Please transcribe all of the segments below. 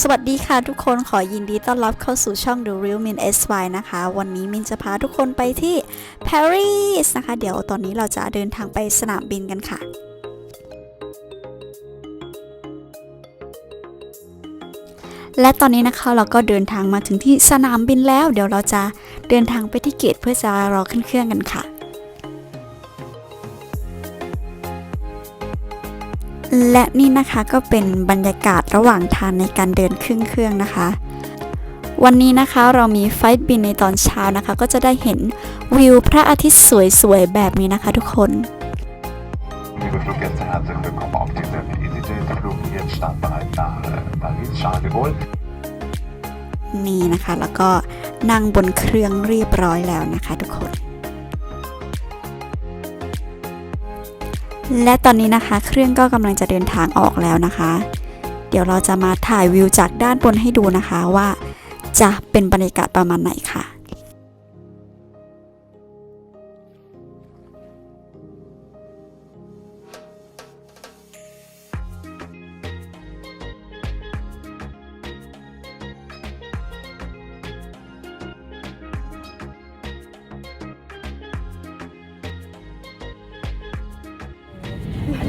สวัสดีค่ะทุกคนขอยินดีต้อนรับเข้าสู่ช่อง The Real Min SY นะคะ วันนี้มินจะพาทุกคนไปที่ Paris นะคะ เดี๋ยวตอนนี้เราจะเดินทางไปสนามบินกันค่ะ และตอนนี้นะคะเราก็เดินทางมาถึงที่สนามบินแล้ว เดี๋ยวเราจะเดินทางไปที่เกตเพื่อจะรอขึ้นเครื่องกันค่ะ และนี่นะคะก็เป็นบรรยากาศระหว่างทางในการเดินขึ้นเครื่องนะคะ วันนี้นะคะเรามีไฟล์บินในตอนเช้านะคะ ก็จะได้เห็นวิวพระอาทิตย์สวยๆแบบนี้นะคะทุกคน Liebe Fluggäste, herzlich willkommen auf diesem EasyJet-Flug. Jetzt startbereit nach äh, Paris, Charles de Gaulle. นี่นะคะแล้วก็นั่งบนเครื่องเรียบร้อยแล้วนะคะทุกคน และตอนนี้นะคะ เครื่องก็กำลังจะเดินทางออกแล้วนะคะ เดี๋ยวเราจะมาถ่ายวิวจากด้านบนให้ดูนะคะว่าจะเป็นบรรยากาศประมาณไหนค่ะ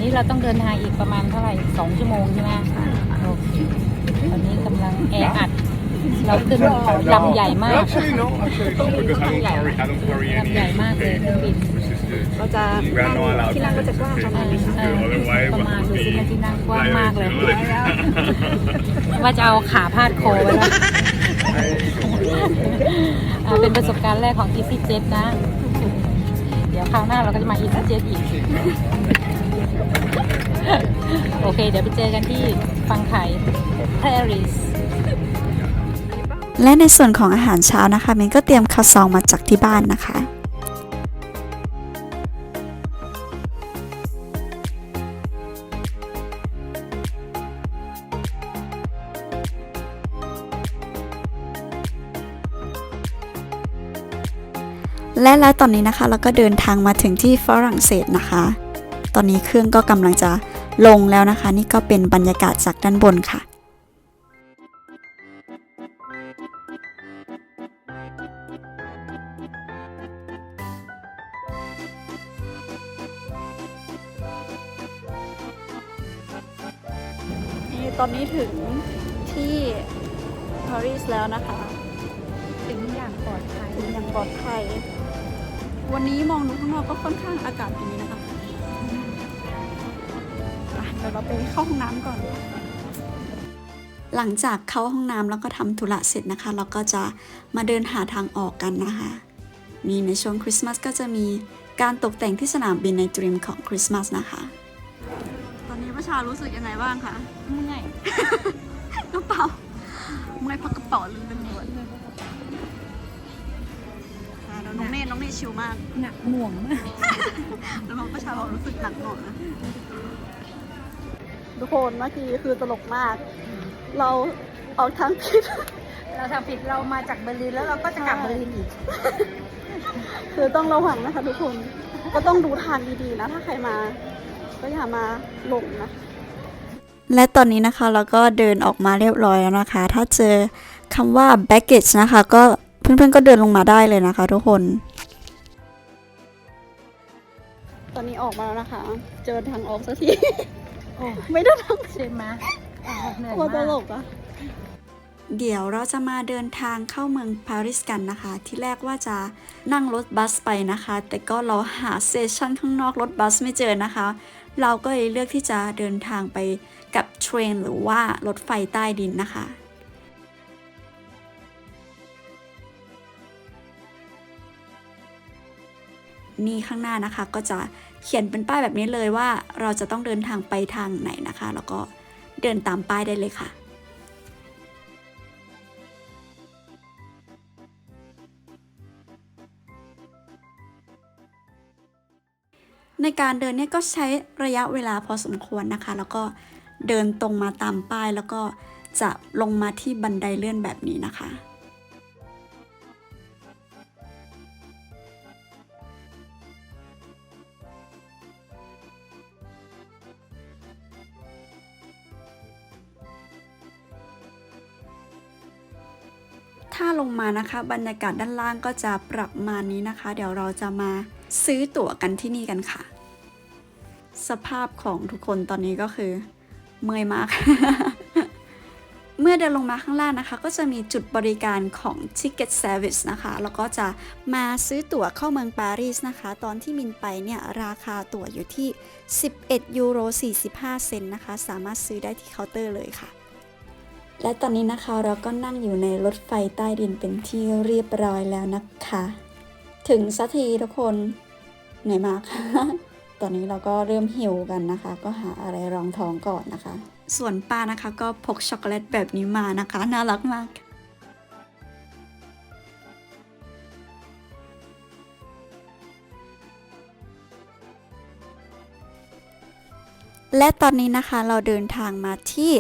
นนี้เราต้องเดินทางอีกประมาณเท่าไหร่สองชั่วโมงใช่ไหมโอเคตอนนี้กำลังแออัด เราขึ้นลำใหญ่มาก Actually, no. Actually, no, because I don't carry, I don't carry ลำ any ใหญ่มากเลยเครื่องบิน which is good. เราจะ We are not allowed ที่นั่งก็จะกว้างประมาณ This is good. Otherwise, ประมาณ what ดู would สิ be มันที่นั่งกว้างมากเลย you know, like- ว่าจะเอาขาพาดคอไว้แล้วอ่าเป็นประสบการณ์แรกของ EasyJet นะ เดี๋ยวคราวหน้าเราก็จะมา EasyJet อีก โอเค เดี๋ยวไปเจอกันที่ฟังไทย Paris และในส่วนของอาหารเช้านะคะมินก็เตรียมข้าวซองมาจากที่บ้านนะคะ และแล้วตอนนี้นะคะเราก็เดินทางมาถึงที่ฝรั่งเศสนะคะ ตอนนี้เครื่องก็กำลังจะลงแล้วนะคะ นี่ก็เป็นบรรยากาศจากด้านบนค่ะนี่ตอนนี้ถึงที่ปารีสแล้วนะคะ ถึงอย่างปลอดภัยถึงอย่างปลอดภัย วันนี้มองดูข้างนอกก็ค่อนข้างอากาศดีนะ เดี๋ยวเราไปเข้าห้องน้ำก่อน หลังจากเข้าห้องน้ำแล้วก็ทำธุระเสร็จนะคะ เราก็จะมาเดินหาทางออกกันนะคะนี่ในช่วงคริสต์มาสก็จะมีการตกแต่งที่สนามบินในดรีมของคริสต์มาสนะคะ ตอนนี้ประชารู้สึกยังไงบ้างคะเมื่อยกระเป๋าเมื่อยพักกระเป๋าลืมเป็นหมดน้องเนตน้องเนตชิลมาก หนักหน่วงมากแล้วน้องประชาบอกรู้สึกหนักหน่วงนะ ทุกคนเมื่อกี้คือตลกมาก เราออกทางผิด เราทำผิดเรามาจากเบอร์ลินแล้วเราก็จะกลับเบอร์ลินอีก คือต้องระวังนะคะทุกคน ก็ต้องดูทางดีๆนะ ถ้าใครมา ก็อย่ามาหลงนะ และตอนนี้นะคะเราก็เดินออกมาเรียบร้อยแล้วนะคะ ถ้าเจอคำว่า baggage นะคะ ก็เพื่อนๆก็เดินลงมาได้เลยนะคะ ทุกคน ตอนนี้ออกมาแล้วนะคะ เจอทางออกสักทีโอ้ ไม่ได้ทางใช่ไหมอ่าเหนื่อยกลัวตมากลกอะเดี๋ยวเราจะมาเดินทางเข้าเมืองปารีสกันนะคะ ที่แรกว่าจะนั่งรถบัสไปนะคะ แต่ก็เราหาสเตชันข้างนอกรถบัสไม่เจอนะคะ เราก็เลยเลือกที่จะเดินทางไปกับเทรนหรือว่ารถไฟใต้ดินนะคะนี่ข้างหน้านะคะก็จะ เขียนเป็นป้ายแบบนี้เลยว่าเราจะต้องเดินทางไปทางไหนนะคะ แล้วก็เดินตามป้ายได้เลยค่ะในการเดินเนี่ยก็ใช้ระยะเวลาพอสมควรนะคะ แล้วก็เดินตรงมาตามป้ายแล้วก็จะลงมาที่บันไดเลื่อนแบบนี้นะคะ นะคะ บรรยากาศด้านล่างก็จะประมาณนี้นะคะ เดี๋ยวเราจะมาซื้อตั๋วกันที่นี่กันค่ะ สภาพของทุกคนตอนนี้ก็คือ เมื่อยมาก เมื่อเดินลงมาข้างล่างนะคะ ก็จะมีจุดบริการของ Ticket Service นะคะ แล้วก็จะมาซื้อตั๋วเข้าเมืองปารีสนะคะ ตอนที่มินไปเนี่ยราคาตั๋วอยู่ที่ 11ยูโร45 เซนต์นะคะ สามารถซื้อได้ที่เคาน์เตอร์เลยค่ะ และตอนนี้นะคะเราก็นั่งอยู่ในรถไฟใต้ดินเป็นที่เรียบร้อยแล้วนะคะ ถึงสักทีทุกคนเหนื่อยมาก ตอนนี้เราก็เริ่มหิวกันนะคะ ก็หาอะไรรองท้องก่อนนะคะ ส่วนป้านะคะก็พกช็อกโกแลตแบบนี้มานะคะ น่ารักมาก และตอนนี้นะคะเราเดินทางมาที่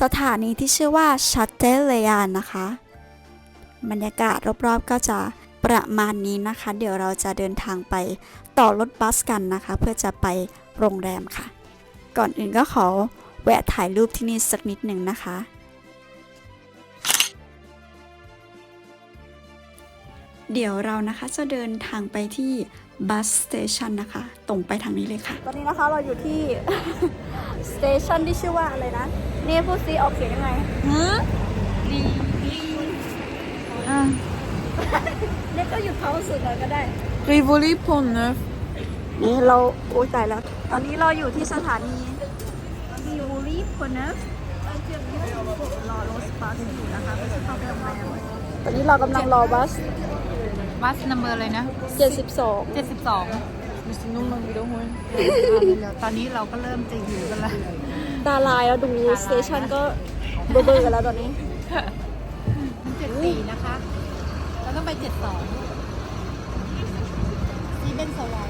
สถานีที่ชื่อว่าชัตเตเลยานนะคะ บรรยากาศรอบๆก็จะประมาณนี้นะคะ เดี๋ยวเราจะเดินทางไปต่อรถบัสกันนะคะ เพื่อจะไปโรงแรมค่ะ ก่อนอื่นก็ขอแวะถ่ายรูปที่นี่สักนิดหนึ่งนะคะ เดี๋ยวเรานะคะจะเดินทางไปที่ บัสสเตชันนะคะ ตรงไปทางนี้เลยค่ะ ตอนนี้นะคะเราอยู่ที่สเตชันที่ชื่อว่าอะไรนะ เนี่ยพูดซีออกเสียงยังไงดีดีเนี่ยก็หยุดเขาสุดเลยก็ได้ Rivoli Pont Neuf. นี่เราโอ้ยตายแล้ว ตอนนี้เราอยู่ที่สถานีมิวรีพนฟรอรถบัสอยู่นะคะไม่ใช่เข้าไปโรงแรมตอนนี้เรากำลังรอบัส บัสนัมเบอร์เลยนะ 72 72 Müsste die Nummer wiederholen. เดี๋ยวตอนนี้เราก็เริ่มจะหิวกันแล้ว ตาลายแล้วดูสเตชันก็เบอร์เบอร์กันแล้วตอนนี้เจ็ดสี่นะคะ เราต้องไปเจ็ดสองซีเบนสวาย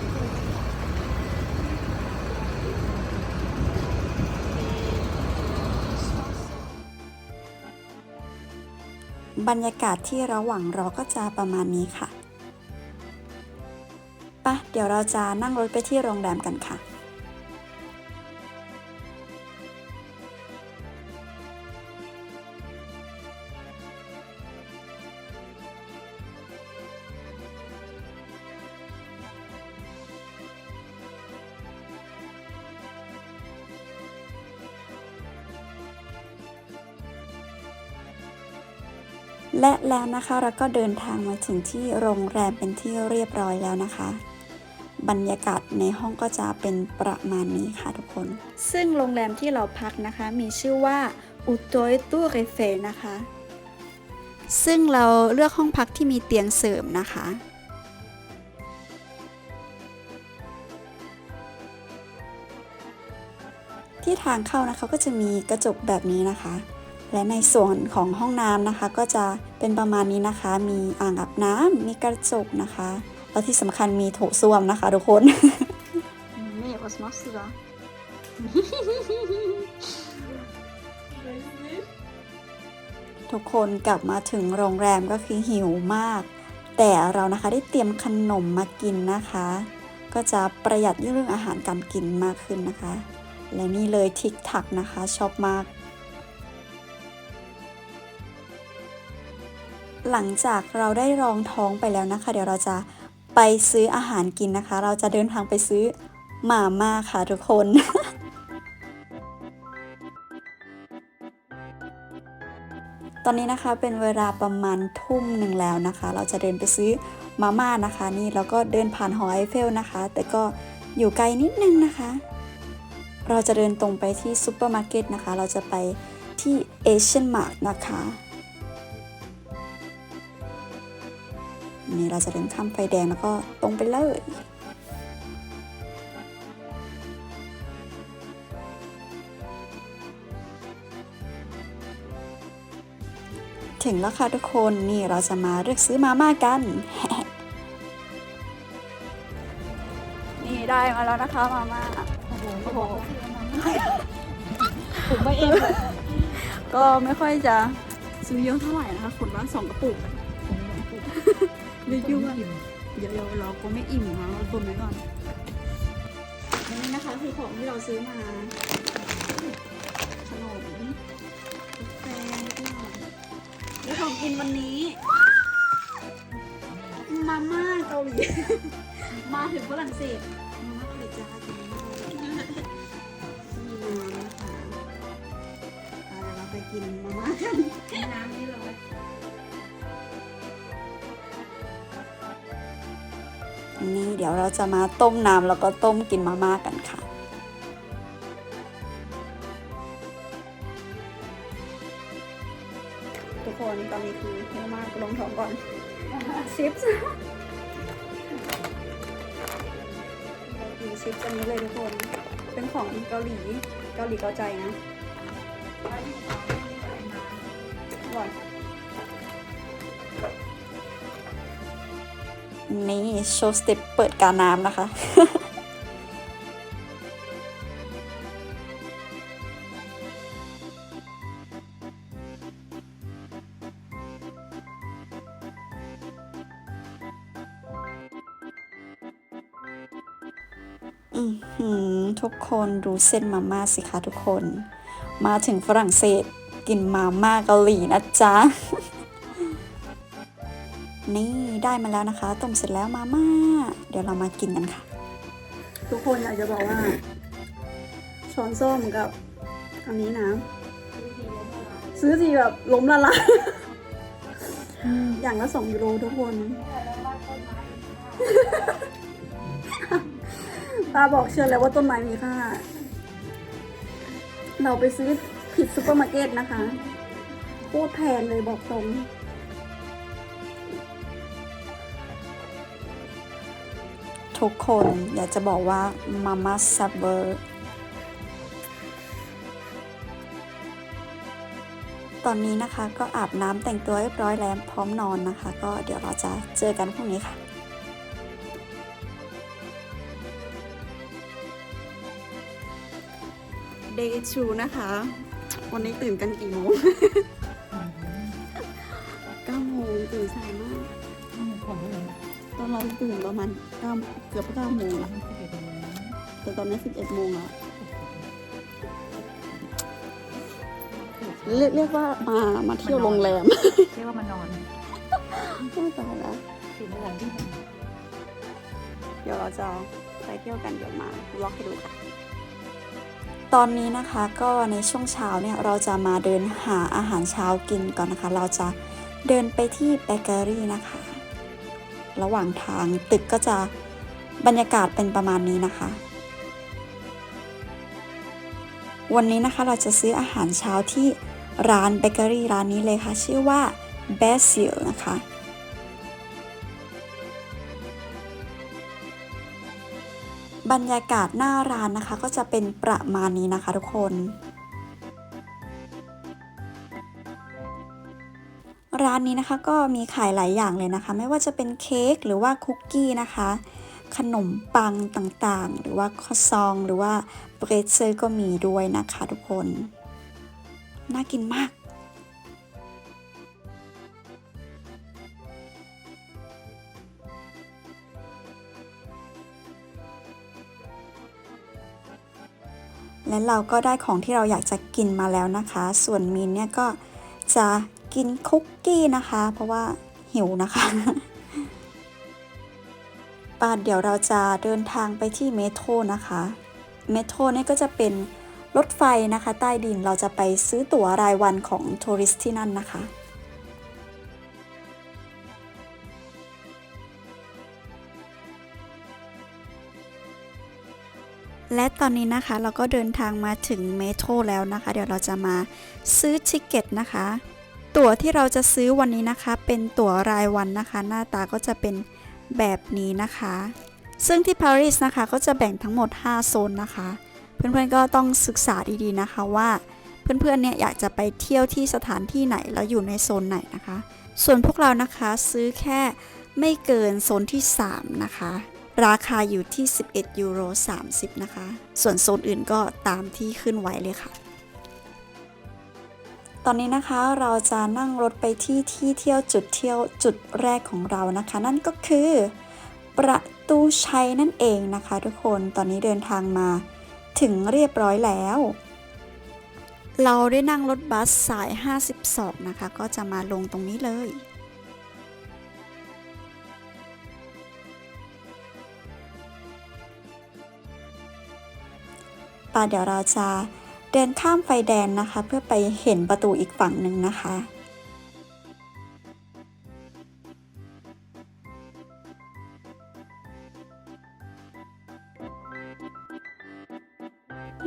บรรยากาศที่ระหว่างรอก็จะประมาณนี้ค่ะปะเดี๋ยวเราจะนั่งรถไปที่โรงแรมกันค่ะ และแล้วนะคะเราก็เดินทางมาถึงที่โรงแรมเป็นที่เรียบร้อยแล้วนะคะ บรรยากาศในห้องก็จะเป็นประมาณนี้ค่ะทุกคน ซึ่งโรงแรมที่เราพักนะคะ มีชื่อว่าอุตโตยตูเรเฟนะคะ ซึ่งเราเลือกห้องพักที่มีเตียงเสริมนะคะที่ทางเข้านะคะก็จะมีกระจกแบบนี้นะคะ และในส่วนของห้องน้ำนะคะ ก็จะเป็นประมาณนี้นะคะ มีอ่างอาบน้ำมีกระจกนะคะแล้วที่สำคัญมีโถส้วมนะคะทุกคนนี่ was machst du da ทุกคนกลับมาถึงโรงแรมก็คือหิวมาก แต่เรานะคะได้เตรียมขนมมากินนะคะ ก็จะประหยัดเรื่องอาหารการกินมากขึ้นนะคะ และนี่เลยทิกทักนะคะชอบมาก หลังจากเราได้รองท้องไปแล้วนะคะ เดี๋ยวเราจะไปซื้ออาหารกินนะคะ เราจะเดินทางไปซื้อหมาม่าค่ะทุกคนตอนนี้นะคะเป็นเวลาประมาณทุ่มหนึ่งแล้วนะคะ เราจะเดินไปซื้อมาม่านะคะ นี่เราก็เดินผ่านหอไอเฟลนะคะ แต่ก็อยู่ไกลนิดนึงนะคะ เราจะเดินตรงไปที่ซูเปอร์มาร์เก็ตนะคะ เราจะไปที่เอเชียนมาร์ทนะคะ นี่เราจะเดินข้ามไฟแดงแล้วก็ตรงไปเลยถึงแล้วค่ะทุกคนนี่เราจะมาเลือกซื้อมาม่ากัน นี่ได้มาแล้วนะคะมาม่าโอ้โหโอ้โหถูกไปเองเลยก็ไม่ค่อยจะซื้อเยอะเท่าไหร่นะคะคนละสองกระปุก เยอะๆเดี๋ยวๆเราก็ไม่อิ่มนะเราตุนไว้ก่อนและนี่นะคะคือของที่เราซื้อมาขนมกาแฟนิดหน่อยแล้วของกินวันนี้ มาม่าเกาหลีมาถึงฝรั่งเศสมาม่าเกาหลีจ้ากินมาม่าเกาหลีมีน้ำนะคะเอาเดี๋ยวเราไปกินมาม่ากันน้ำนี่เรานี่ เดี๋ยวเราจะมาต้มน้ำแล้วก็ต้มกินมาม่ากันค่ะทุกคนตอนนี้คือมาม่ากลงท้องก่อนชิปส์กินชิปส์อันนี้เลยทุกคน เป็นของเกาหลีเกาหลีเกาใจนะ นี่โชว์สเต็ปเปิดการน้ำนะคะอือหือทุกคนดูเส้นมาม่าสิคะทุกคน มาถึงฝรั่งเศสกินมาม่าเกาหลีนะจ๊ะ นี่ ได้มาแล้วนะคะ ต้มเสร็จแล้วมาม่า เดี๋ยวเรามากินกันค่ะ ทุกคนอยากจะบอกว่า ช้อนส้มกับอันนี้นะ ซื้อทีแบบล้มละลายอย่างละสองยูโรทุกคนตาบอกเชื่อแล้วว่าต้นไม้มีค่า เราไปซื้อผิดซุปเปอร์มาร์เก็ตนะคะโคตรแพงเลยบอกตรง ทุกคนอยากจะบอกว่ามาม่าซับเบอร์ตอนนี้นะคะก็อาบน้ำแต่งตัวเรียบร้อยแล้วพร้อมนอนนะคะ ก็เดี๋ยวเราจะเจอกันพรุ่งนี้ค่ะ Day 2นะคะ วันนี้ตื่นกันกี่โมง ตอนเราตื่นประมาณ9เกือบ9โมงแล้วแต่ตอนนี้11โมงแล้วเรียกเรียกว่ามามาเที่ยวโรงแรมเรียกว่ามานอนไม่ตายแล้วถึงสถานที่เดี๋ยวเราจะไปเที่ยวกันเดี๋ยวมาล็อกให้ดูค่ะตอนนี้นะคะก็ในช่วงเช้าเนี่ยเราจะมาเดินหาอาหารเช้ากินก่อนนะคะ เราจะเดินไปที่เบเกอรี่นะคะ ระหว่างทางตึกก็จะบรรยากาศเป็นประมาณนี้นะคะ วันนี้นะคะเราจะซื้ออาหารเช้าที่ร้านเบเกอรี่ร้านนี้เลยค่ะ ชื่อว่า Basil นะคะบรรยากาศหน้าร้านนะคะก็จะเป็นประมาณนี้นะคะทุกคน ร้านนี้นะคะก็มีขายหลายอย่างเลยนะคะ ไม่ว่าจะเป็นเค้กหรือว่าคุกกี้นะคะ ขนมปังต่างๆ หรือว่าคอซอง หรือว่าเบรดเซอร์ก็มีด้วยนะคะทุกคน น่ากินมากและเราก็ได้ของที่เราอยากจะกินมาแล้วนะคะ ส่วนมินเนี่ยก็จะ กินคุกกี้นะคะ เพราะว่าหิวนะคะปาเดี๋ยวเราจะเดินทางไปที่เมโทรนะคะ เมโทรนี่ก็จะเป็นรถไฟนะคะ ใต้ดินเราจะไปซื้อตั๋วรายวันของทัวริสต์ที่นั่นนะคะและตอนนี้นะคะเราก็เดินทางมาถึงเมโทรแล้วนะคะ เดี๋ยวเราจะมาซื้อทิเก็ตนะคะ ตั๋วที่เราจะซื้อวันนี้นะคะ เป็นตั๋วรายวันนะคะ หน้าตาก็จะเป็นแบบนี้นะคะ ซึ่งที่ปารีสนะคะก็จะแบ่งทั้งหมด 5 โซนนะคะ เพื่อนๆก็ต้องศึกษาดีๆนะคะว่าเพื่อนๆเนี่ยอยากจะไปเที่ยวที่สถานที่ไหนแล้วอยู่ในโซนไหนนะคะ ส่วนพวกเรานะคะซื้อแค่ไม่เกินโซนที่ 3 นะคะ ราคาอยู่ที่ 11ยูโร30 นะคะ ส่วนโซนอื่นก็ตามที่ขึ้นไว้เลยค่ะ อนนี้นะคะเราจะนั่งรถไปที่ที่เที่ยวจุดเที่ยวจุดแรกของเรานะคะ นั่นก็คือ ประตูชัยนั่นเองนะคะ ทุกคนตอนนี้เดินทางมาถึงเรียบร้อยแล้ว เราได้นั่งรถบัสสาย 52 นะคะ ก็จะมาลงตรงนี้เลยปาเดี๋ยวเราจะ ดินข้ามไฟแดงนะคะ เพื่อไปเห็นประตูอีกฝั่งหนึ่งนะคะ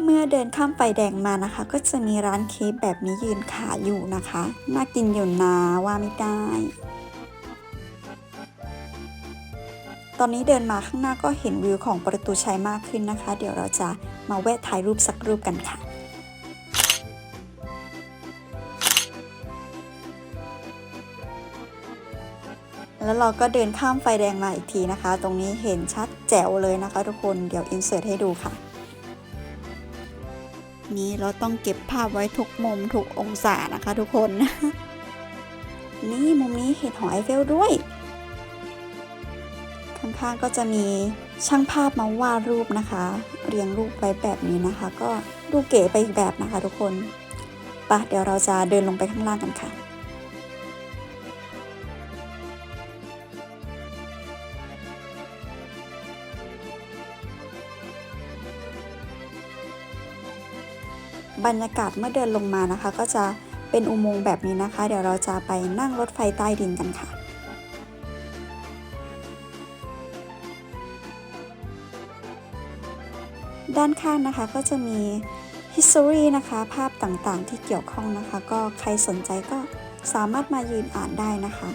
เมื่อเดินข้ามไฟแดงมานะคะ ก็จะมีร้านเค้กแบบนี้ยืนขายอยู่นะคะ น่ากินอยู่นะว่าไม่ได้ ตอนนี้เดินมาข้างหน้าก็เห็นวิวของประตูชัยมากขึ้นนะคะ เดี๋ยวเราจะมาแวะถ่ายรูปสักรูปกันค่ะ แล้วเราก็เดินข้ามไฟแดงมาอีกทีนะคะ ตรงนี้เห็นชัดแจ๋วเลยนะคะ ทุกคนเดี๋ยวอินเสิร์ตให้ดูค่ะ นี้เราต้องเก็บภาพไว้ทุกมุมทุกองศานะคะ ทุกคน นี่มุมนี้เห็นหอไอเฟลด้วย ข้างๆก็จะมีช่างภาพมาวาดรูปนะคะ เรียงรูปไว้แบบนี้นะคะ ก็ดูเก๋ไปอีกแบบนะคะ ทุกคนปะเดี๋ยวเราจะเดินลงไปข้างล่างกันค่ะ บรรยากาศเมื่อเดินลงมานะคะ ก็จะเป็นอุโมงค์แบบนี้นะคะ เดี๋ยวเราจะไปนั่งรถไฟใต้ดินกันค่ะด้านข้างนะคะก็จะมี history นะคะ ภาพต่างๆ ที่เกี่ยวข้องนะคะ ก็ใครสนใจก็สามารถมายืนอ่านได้นะคะ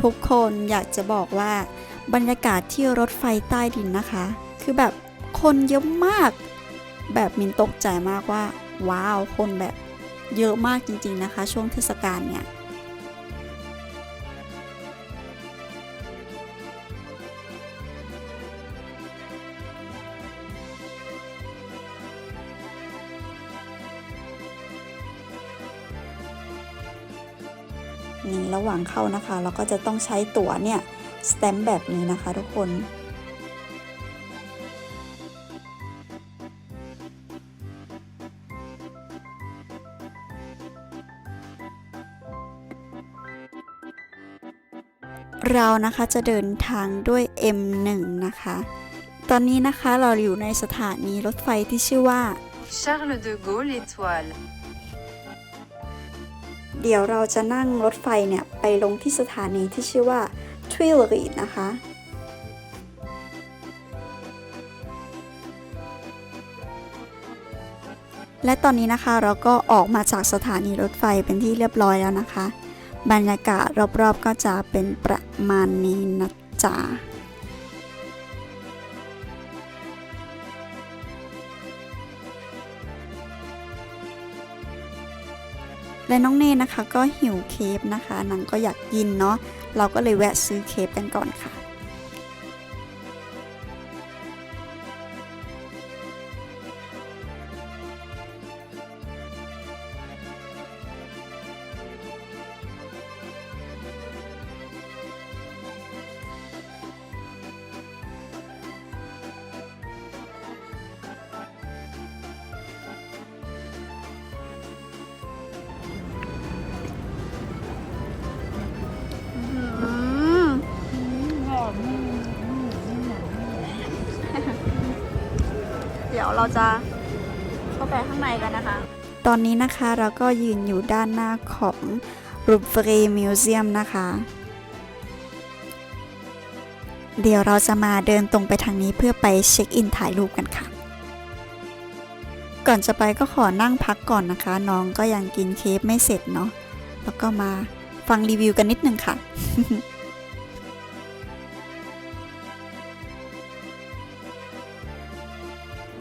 ทุกคนอยากจะบอกว่าบรรยากาศที่รถไฟใต้ดินนะคะ คือแบบคนเยอะมาก แบบมินตกใจมากว่า ว้าว คนแบบเยอะมากจริง ๆนะคะ ช่วงเทศกาลเนี่ยนี่ระหว่างเข้านะคะ เราก็จะต้องใช้ตั๋วเนี่ยสแตมป์แบบนี้นะคะทุกคน เรานะคะจะเดินทางด้วย M1 นะคะ ตอนนี้นะคะเราอยู่ในสถานีรถไฟที่ชื่อว่า Charles de Gaulle Étoile. เดี๋ยวเราจะนั่งรถไฟเนี่ย ไปลงที่สถานีที่ชื่อว่า t u i l e r i e นะคะ และตอนนี้นะคะเราก็ออกมาจากสถานีรถไฟเป็นที่เรียบร้อยแล้วนะคะ บรรยากาศรอบๆก็จะเป็นประมาณนี้นะจ๊ะและน้องเนนะคะก็หิวเคฟนะคะนางก็อยากกินเนาะเราก็เลยแวะซื้อเคฟกันก่อนค่ะ ตอนนี้นะคะเราก็ยืนอยู่ด้านหน้าของรูปเรมิวเซียมนะคะ เดี๋ยวเราจะมาเดินตรงไปทางนี้เพื่อไปเช็คอินถ่ายรูปกันค่ะ ก่อนจะไปก็ขอนั่งพักก่อนนะคะ น้องก็ยังกินเค้กไม่เสร็จเนาะแล้วก็มาฟังรีวิวกันนิดนึงค่ะ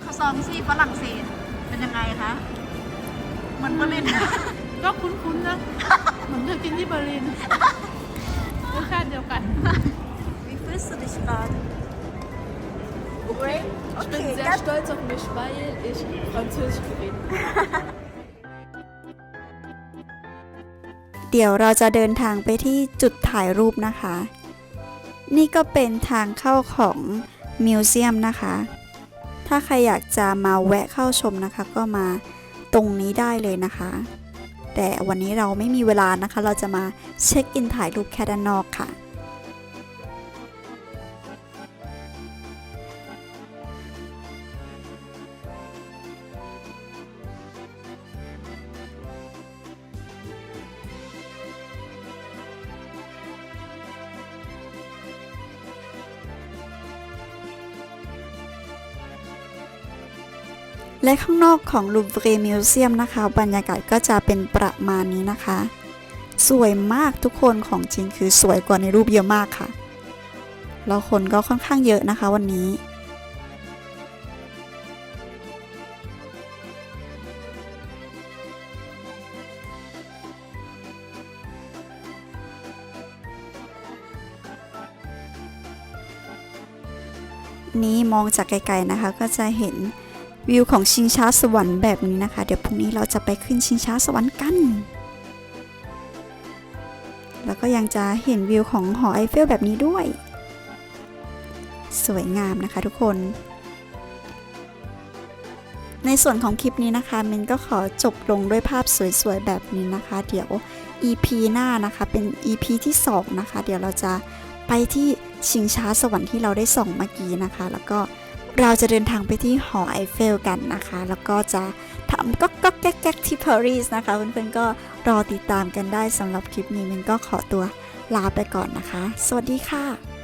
ข้าวซองซี่ฝรั่งเศส มันก็เล่นก็คุ้นๆนะ เหมือนเคยกินที่เบอร์ลินรสชาติเดียวกัน Wie fühlst du dich gerade? Okay. Ich bin sehr stolz auf mich, weil ich Französisch geredet habe. เดี๋ยวเราจะเดินทางไปที่จุดถ่ายรูปนะคะ นี่ก็เป็นทางเข้าของมิวเซียมนะคะ ถ้าใครอยากจะมาแวะเข้าชมนะคะ ก็มา ตรงนี้ได้เลยนะคะ แต่วันนี้เราไม่มีเวลานะคะ เราจะมาเช็คอินถ่ายรูปแค่ด้านนอกค่ะ และข้างนอกของลูฟเรมิวเซียมนะคะ บรรยากาศก็จะเป็นประมาณนี้นะคะ สวยมากทุกคนของจริงคือสวยกว่าในรูปเยอะมากค่ะ แล้วคนก็ค่อนข้างเยอะนะคะวันนี้นี้มองจากไกลๆนะคะก็จะเห็น วิวของชิงช้าสวรรค์แบบนี้นะคะ เดี๋ยวพรุ่งนี้เราจะไปขึ้นชิงช้าสวรรค์กัน แล้วก็ยังจะเห็นวิวของหอไอเฟลแบบนี้ด้วย สวยงามนะคะทุกคน ในส่วนของคลิปนี้นะคะมินก็ขอจบลงด้วยภาพสวยๆแบบนี้นะคะ เดี๋ยว EP หน้านะคะเป็น EP ที่ 2 นะคะ เดี๋ยวเราจะไปที่ชิงช้าสวรรค์ที่เราได้ส่องเมื่อกี้นะคะ แล้วก็ เราจะเดินทางไปที่หอไอเฟลกันนะคะ แล้วก็จะทำก็ก็แก๊กแก๊กที่ปารีสนะคะ เพื่อนๆก็รอติดตามกันได้สำหรับคลิปนี้มินก็ขอตัวลาไปก่อนนะคะ สวัสดีค่ะ